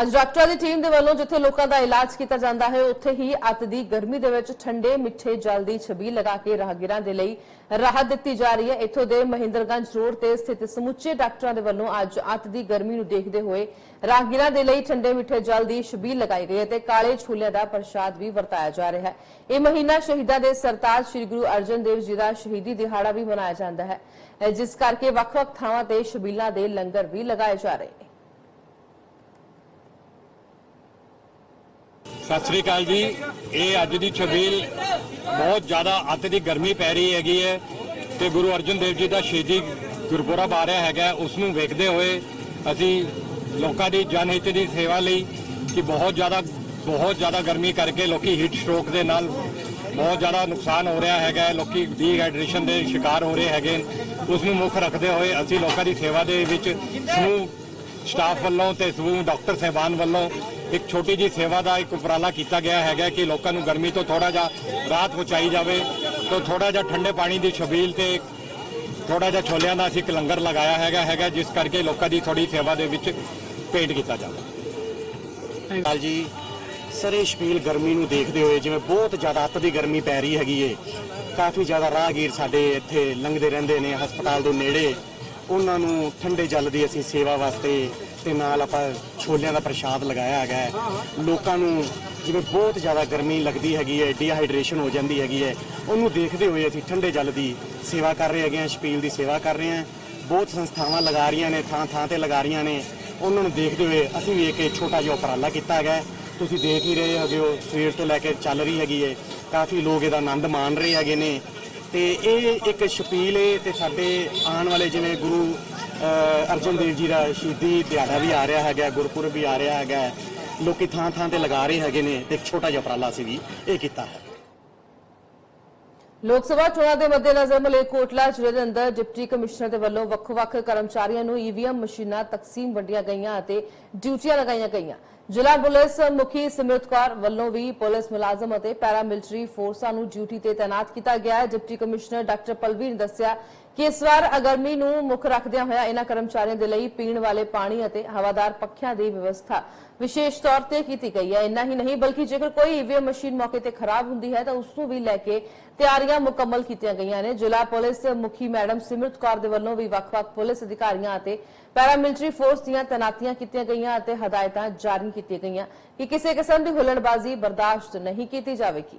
ਅੱਜ ਡਾਕਟਰਾਂ ਦੀ ਟੀਮ ਦੇ ਵੱਲੋਂ ਜਿੱਥੇ ਲੋਕਾਂ ਦਾ ਇਲਾਜ ਕੀਤਾ ਜਾਂਦਾ ਹੈ, ਉੱਥੇ ਹੀ ਅੱਤ ਦੀ ਗਰਮੀ ਦੇ ਵਿੱਚ ਠੰਡੇ ਮਿੱਠੇ ਜਲ ਦੀ ਛਬੀਲ ਲਗਾ ਕੇ ਰਾਹਗੀਰਾਂ ਦੇ ਲਈ ਰਾਹਤ ਦਿੱਤੀ ਜਾ ਰਹੀ ਹੈ। ਇੱਥੋਂ ਦੇ ਮਹਿੰਦਰਗੰਜ ਰੋਡ ਤੇ ਸਥਿਤ ਸਮੁੱਚੇ ਡਾਕਟਰਾਂ ਦੇ ਵੱਲੋਂ ਅੱਜ ਅੱਤ ਦੀ ਗਰਮੀ ਨੂੰ ਦੇਖਦੇ ਹੋਏ ਰਾਹਗੀਰਾਂ ਦੇ ਲਈ ਠੰਡੇ ਮਿੱਠੇ ਜਲ ਦੀ ਛਬੀਲ ਲਗਾਈ ਗਈ ਹੈ ਤੇ ਕਾਲੇ ਛੋਲਿਆਂ ਦਾ ਪ੍ਰਸ਼ਾਦ ਵੀ ਵਰਤਾਇਆ ਜਾ ਰਿਹਾ ਹੈ। ਇਹ ਮਹੀਨਾ ਸ਼ਹੀਦਾਂ ਦੇ ਸਰਤਾਜ ਸ੍ਰੀ ਗੁਰੂ ਅਰਜਨ ਦੇਵ ਜੀ ਦਾ ਸ਼ਹੀਦੀ ਦਿਹਾੜਾ ਵੀ ਮਨਾਇਆ ਜਾਂਦਾ ਹੈ। ਜਿਸ ਕਰਕੇ ਵੱਖ-ਵੱਖ ਥਾਵਾਂ ਤੇ ਛਬੀਲਾਂ ਦੇ ਲੰਗਰ ਵੀ ਲਗਾਏ ਜਾ ਰਹੇ ਨੇ। ਸਤਿ ਸ੍ਰੀ ਅਕਾਲ ਜੀ। ਇਹ ਅੱਜ ਦੀ ਛਬੀਲ ਬਹੁਤ ਜ਼ਿਆਦਾ ਅੱਤ ਦੀ ਗਰਮੀ ਪੈ ਰਹੀ ਹੈਗੀ ਹੈ ਤੇ ਗੁਰੂ ਅਰਜਨ ਦੇਵ ਜੀ ਦਾ ਸ਼ਹੀਦੀ ਗੁਰਪੁਰਬ ਆ ਰਿਹਾ ਹੈਗਾ ਉਸ ਨੂੰ ਵੇਖਦੇ ਹੋਏ ਅਸੀਂ ਲੋਕਾਂ ਦੀ ਜਨਹਿਤ ਦੀ ਸੇਵਾ ਲਈ ਕਿ ਬਹੁਤ ਜ਼ਿਆਦਾ ਬਹੁਤ ਜ਼ਿਆਦਾ ਗਰਮੀ ਕਰਕੇ ਲੋਕੀ ਹੀਟ ਸਟ੍ਰੋਕ ਦੇ ਨਾਲ ਬਹੁਤ ਜ਼ਿਆਦਾ ਨੁਕਸਾਨ ਹੋ ਰਿਹਾ ਹੈਗਾ ਲੋਕੀ ਡੀਹਾਈਡਰੇਸ਼ਨ ਦੇ ਸ਼ਿਕਾਰ ਹੋ ਰਹੇ ਹੈਗੇ ਉਸ ਨੂੰ ਮੁੱਖ ਰੱਖਦੇ ਹੋਏ ਅਸੀਂ ਲੋਕਾਂ ਦੀ ਸੇਵਾ ਦੇ ਵਿੱਚ ਸਮੂਹ ਸਟਾਫ ਵੱਲੋਂ ਤੇ ਸਮੂਹ ਡਾਕਟਰ ਸਹਿਬਾਨ ਵੱਲੋਂ ਇੱਕ ਛੋਟੀ ਜੀ ਸੇਵਾ ਦਾ ਇੱਕ ਉਪਰਾਲਾ ਕੀਤਾ ਗਿਆ ਹੈਗਾ ਕਿ ਲੋਕਾਂ ਨੂੰ ਗਰਮੀ ਤੋਂ ਥੋੜਾ ਜਿਹਾ ਰਾਹਤ ਪਹੁੰਚਾਈ ਜਾਵੇ ਤੋਂ ਥੋੜਾ ਜਿਹਾ ਠੰਡੇ ਪਾਣੀ ਦੀ ਛਬੀਲ ਤੇ ਥੋੜਾ ਜਿਹਾ ਛੋਲਿਆਂ ਦਾ ਅਸੀਂ ਇੱਕ ਲੰਗਰ ਲਗਾਇਆ ਹੈਗਾ ਹੈਗਾ, ਜਿਸ ਕਰਕੇ ਲੋਕਾਂ ਦੀ ਥੋੜੀ ਸੇਵਾ ਦੇ ਵਿੱਚ ਭੇਟ ਕੀਤਾ ਜਾਵੇ। ਹਾਲ ਜੀ, ਸਰ, ਇਹ ਸ਼ਪੀਲ ਗਰਮੀ ਨੂੰ ਦੇਖਦੇ ਹੋਏ ਜਿਵੇਂ ਬਹੁਤ ਜ਼ਿਆਦਾ ਅੱਤ ਦੀ ਗਰਮੀ ਪੈ ਰਹੀ ਹੈਗੀ ਏ। ਕਾਫੀ ਜ਼ਿਆਦਾ ਰਾਹਗੀਰ ਸਾਡੇ ਇੱਥੇ ਲੰਘਦੇ ਰਹਿੰਦੇ ਨੇ ਹਸਪਤਾਲ ਦੇ ਨੇੜੇ। ਉਹਨਾਂ ਨੂੰ ਠੰਡੇ ਜਲ ਦੀ ਅਸੀਂ ਸੇਵਾ ਵਾਸਤੇ ਤੇ ਨਾਲ ਆਪਾਂ ਛੋਲਿਆਂ ਦਾ ਪ੍ਰਸ਼ਾਦ ਲਗਾਇਆ ਹੈਗਾ ਹੈ। ਲੋਕਾਂ ਨੂੰ ਜਿਵੇਂ ਬਹੁਤ ਜ਼ਿਆਦਾ ਗਰਮੀ ਲੱਗਦੀ ਹੈਗੀ ਹੈ ਡੀਹਾਈਡਰੇਸ਼ਨ ਹੋ ਜਾਂਦੀ ਹੈਗੀ ਹੈ, ਉਹਨੂੰ ਦੇਖਦੇ ਹੋਏ ਅਸੀਂ ਠੰਡੇ ਜਲ ਦੀ ਸੇਵਾ ਕਰ ਰਹੇ ਹੈਗੇ ਹਾਂ ਛਪੀਲ ਦੀ ਸੇਵਾ ਕਰ ਰਹੇ ਹਾਂ ਬਹੁਤ ਸੰਸਥਾਵਾਂ ਲਗਾ ਰਹੀਆਂ ਨੇ, ਥਾਂ ਥਾਂ ਤੇ ਲਗਾ ਰਹੀਆਂ ਨੇ ਉਹਨਾਂ ਨੂੰ ਦੇਖਦੇ ਹੋਏ ਅਸੀਂ ਵੀ ਇੱਕ ਛੋਟਾ ਜਿਹਾ ਉਪਰਾਲਾ ਕੀਤਾ ਹੈਗਾ ਹੈ। ਤੁਸੀਂ ਦੇਖ ਹੀ ਰਹੇ ਹੈਗੇ ਹੋ, ਸਵੇਰ ਤੋਂ ਲੈ ਕੇ ਚੱਲ ਰਹੀ ਹੈਗੀ ਹੈ ਕਾਫੀ ਲੋਕ ਇਹਦਾ ਆਨੰਦ ਮਾਣ ਰਹੇ ਹੈਗੇ ਨੇ ਤੇ ਇਹ ਇੱਕ ਸ਼ਪੀਲ ਏ ਤੇ ਸਾਡੇ ਆਉਣ ਵਾਲੇ ਜਿਵੇਂ ਗੁਰੂ ਅਰਜਨ ਦੇਵ ਜੀ ਦਾ ਸ਼ਹੀਦੀ ਦਿਹਾੜਾ ਵੀ ਆ ਰਿਹਾ ਹੈਗਾ, ਗੁਰਪੁਰਬ ਵੀ ਆ ਰਿਹਾ ਹੈਗਾ, ਲੋਕੀ ਥਾਂ ਥਾਂ ਤੇ ਲਗਾ ਰਹੇ ਹੈਗੇ ਨੇ ਤੇ ਇੱਕ ਛੋਟਾ ਜਿਹਾ ਉਪਰਾਲਾ ਅਸੀਂ ਵੀ ਇਹ ਕੀਤਾ ਹੈ। ਲੋਕ ਸਭਾ ਚੋਣਾਂ ਦੇ ਮੱਦੇਨਜ਼ਰ ਮਲੇਰਕੋਟਲਾ ਜ਼ਿਲ੍ਹੇ ਦੇ ਅੰਦਰ ਡਿਪਟੀ ਕਮਿਸ਼ਨਰ ਦੇ ਵੱਲੋਂ ਵੱਖ-ਵੱਖ ਕਰਮਚਾਰੀਆਂ ਨੂੰ ਈਵੀਐਮ ਮਸ਼ੀਨਾਂ ਤਕਸੀਮ ਵੰਡੀਆਂ ਗਈਆਂ ਅਤੇ ਡਿਊਟੀਆਂ ਲਗਾਈਆਂ ਗਈਆਂ। ਜ਼ਿਲ੍ਹਾ ਪੁਲਿਸ ਮੁਖੀ ਸਿਮਰਤ ਕੌਰ ਵੱਲੋਂ ਵੀ ਪੁਲਿਸ ਮੁਲਾਜ਼ਮ ਅਤੇ ਪੈਰਾ ਮਿਲਟਰੀ ਫੋਰਸਾਂ ਨੂੰ ਡਿਊਟੀ ਤੇ ਤਾਇਨਾਤ ਕੀਤਾ ਗਿਆ ਹੈ। ਡਿਪਟੀ ਕਮਿਸ਼ਨਰ ਡਾਕਟਰ ਪਲਵੀਰ ਨੇ ਦੱਸਿਆ ਕਿ ਇਸ ਵਾਰ ਅਗਰਮੀ ਨੂੰ ਮੁੱਖ ਰੱਖਦਿਆਂ ਹੋਇਆ ਇਹਨਾਂ ਕਰਮਚਾਰੀਆਂ ਦੇ ਲਈ ਪੀਣ ਵਾਲੇ ਪਾਣੀ ਅਤੇ ਹਵਾਦਾਰ ਪੱਖਿਆਂ ਦੀ ਵਿਵਸਥਾ ਵਿਸ਼ੇਸ਼ ਤੌਰ ਤੇ ਕੀਤੀ ਗਈ ਹੈ। ਇੰਨਾ ਹੀ ਨਹੀਂ, ਬਲਕਿ ਜੇਕਰ ਕੋਈ ਈਵੀਐਮ ਮਸ਼ੀਨ ਮੌਕੇ ਤੇ ਖਰਾਬ ਹੁੰਦੀ ਹੈ ਤਾਂ ਉਸ ਨੂੰ ਵੀ ਲੈ ਕੇ ਤਿਆਰੀ ਤਿਆਰੀਆਂ ਮੁਕੰਮਲ ਕੀਤੀਆਂ ਗਈਆਂ ਨੇ। ਜ਼ਿਲ੍ਹਾ ਪੁਲਿਸ ਮੁਖੀ ਮੈਡਮ ਸਿਮਰਤ ਕੌਰ ਦੇ ਵੱਲੋਂ ਵੀ ਵੱਖ-ਵੱਖ ਪੁਲਿਸ ਅਧਿਕਾਰੀਆਂ ਅਤੇ ਪੈਰਾਮਿਲਟਰੀ ਫੋਰਸ ਦੀਆਂ ਤੈਨਾਤੀਆਂ ਕੀਤੀਆਂ ਗਈਆਂ ਅਤੇ ਹਦਾਇਤਾਂ ਜਾਰੀ ਕੀਤੀਆਂ ਗਈਆਂ। ਕਿ ਕਿਸੇ ਕਿਸਮ ਦੀ ਹੁੱਲੜਬਾਜ਼ੀ ਬਰਦਾਸ਼ਤ ਨਹੀਂ ਕੀਤੀ ਜਾਵੇਗੀ?